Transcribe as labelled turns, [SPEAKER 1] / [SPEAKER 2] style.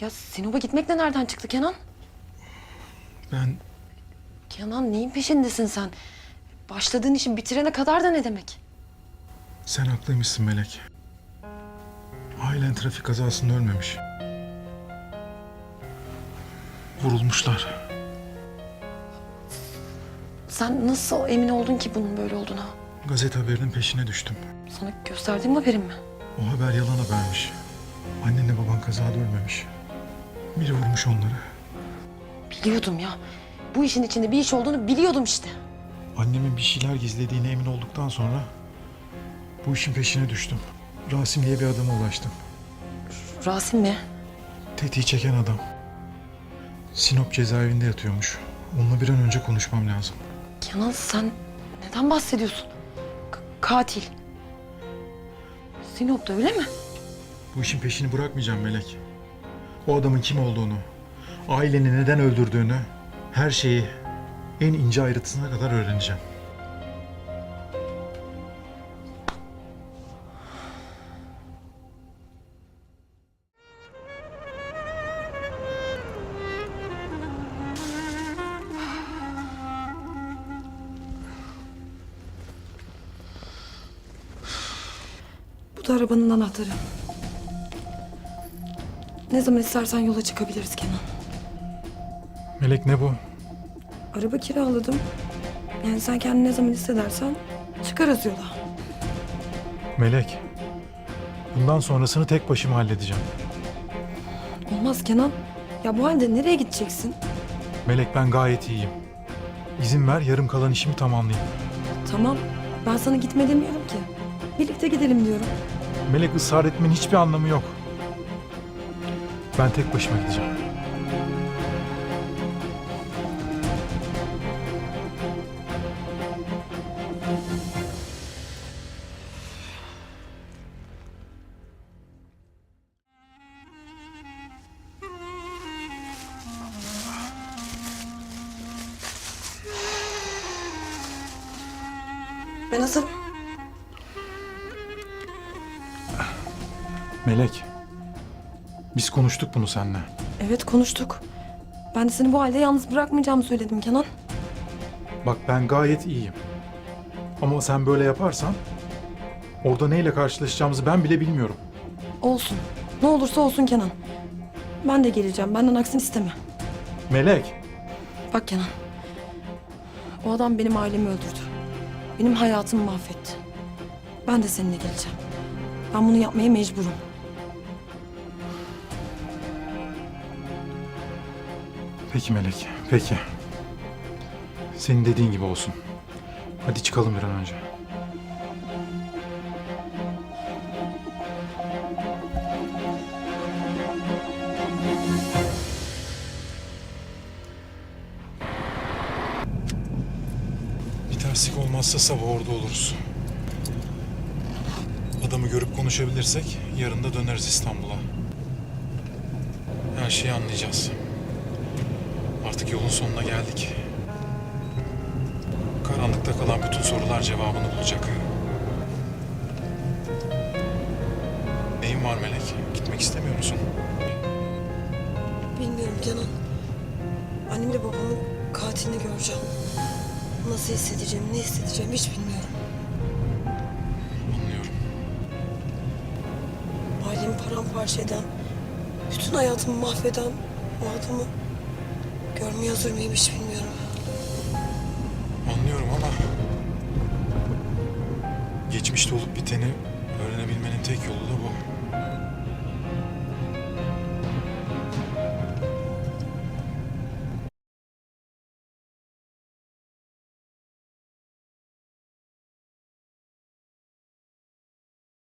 [SPEAKER 1] Ya Sinop'a gitmek de nereden çıktı Kenan?
[SPEAKER 2] Ben
[SPEAKER 1] Kenan neyin peşindesin sen? Başladığın işi bitirene kadar da ne demek?
[SPEAKER 2] sen haklıymışsın Melek. Ailen trafik kazasında ölmemiş. Vurulmuşlar.
[SPEAKER 1] Sen nasıl emin oldun ki bunun böyle olduğuna?
[SPEAKER 2] Gazete haberinin peşine düştüm.
[SPEAKER 1] Sana gösterdiğim haberim mi?
[SPEAKER 2] O haber yalan habermiş. Annenle baban kazada ölmemiş. Biri vurmuş onları.
[SPEAKER 1] Biliyordum ya. Bu işin içinde bir iş olduğunu biliyordum işte.
[SPEAKER 2] Annemin bir şeyler gizlediğine emin olduktan sonra bu işin peşine düştüm. Rasim diye bir adama ulaştım.
[SPEAKER 1] Rasim mi?
[SPEAKER 2] Tetiği çeken adam. Sinop cezaevinde yatıyormuş. Onunla bir an önce konuşmam lazım.
[SPEAKER 1] Kenan sen neden bahsediyorsun? K- katil. Sinop'ta öyle mi?
[SPEAKER 2] Bu işin peşini bırakmayacağım Melek. O adamın kim olduğunu, aileni neden öldürdüğünü, her şeyi en ince ayrıntısına kadar öğreneceğim.
[SPEAKER 1] Bu da arabanın anahtarı. Ne zaman istersen yola çıkabiliriz Kenan.
[SPEAKER 2] Melek ne bu?
[SPEAKER 1] Araba kiraladım. Yani sen kendini ne zaman hissedersen çıkarız yola.
[SPEAKER 2] Melek. Bundan sonrasını tek başıma halledeceğim.
[SPEAKER 1] Olmaz Kenan. Ya bu halde nereye gideceksin?
[SPEAKER 2] Melek ben gayet iyiyim. İzin ver yarım kalan işimi tamamlayayım.
[SPEAKER 1] Tamam. Ben sana gitme demiyorum ki. Birlikte gidelim diyorum.
[SPEAKER 2] Melek ısrar etmenin hiçbir anlamı yok. Ben tek başıma gideceğim.
[SPEAKER 1] Ben hazırım.
[SPEAKER 2] Melek. Biz konuştuk bunu seninle.
[SPEAKER 1] Evet konuştuk. Ben de seni bu halde yalnız bırakmayacağımı söyledim Kenan.
[SPEAKER 2] Bak ben gayet iyiyim. Ama sen böyle yaparsan orada neyle karşılaşacağımızı ben bile bilmiyorum.
[SPEAKER 1] Olsun. Ne olursa olsun Kenan. Ben de geleceğim. Benden aksini isteme.
[SPEAKER 2] Melek.
[SPEAKER 1] Bak Kenan. O adam benim ailemi öldürdü. Benim hayatımı mahvetti. Ben de seninle geleceğim. Ben bunu yapmaya mecburum.
[SPEAKER 2] Peki Melek, peki. Senin dediğin gibi olsun. Hadi çıkalım bir an önce. Bir terslik olmazsa sabah orada oluruz. Adamı görüp konuşabilirsek yarın da döneriz İstanbul'a. Her şeyi anlayacağız. Artık yolun sonuna geldik. Karanlıkta kalan bütün sorular cevabını bulacak. Neyin var Melek? Gitmek istemiyor musun?
[SPEAKER 1] Bilmiyorum Kenan. Annemle babamın katilini göreceğim. Nasıl hissedeceğim, ne hissedeceğim hiç bilmiyorum.
[SPEAKER 2] Anlıyorum.
[SPEAKER 1] Ailemi paramparça eden, bütün hayatımı mahveden o adamı görmeye hazır mıyım hiç bilmiyorum.
[SPEAKER 2] Anlıyorum ama... Geçmişte olup biteni öğrenebilmenin tek yolu da bu.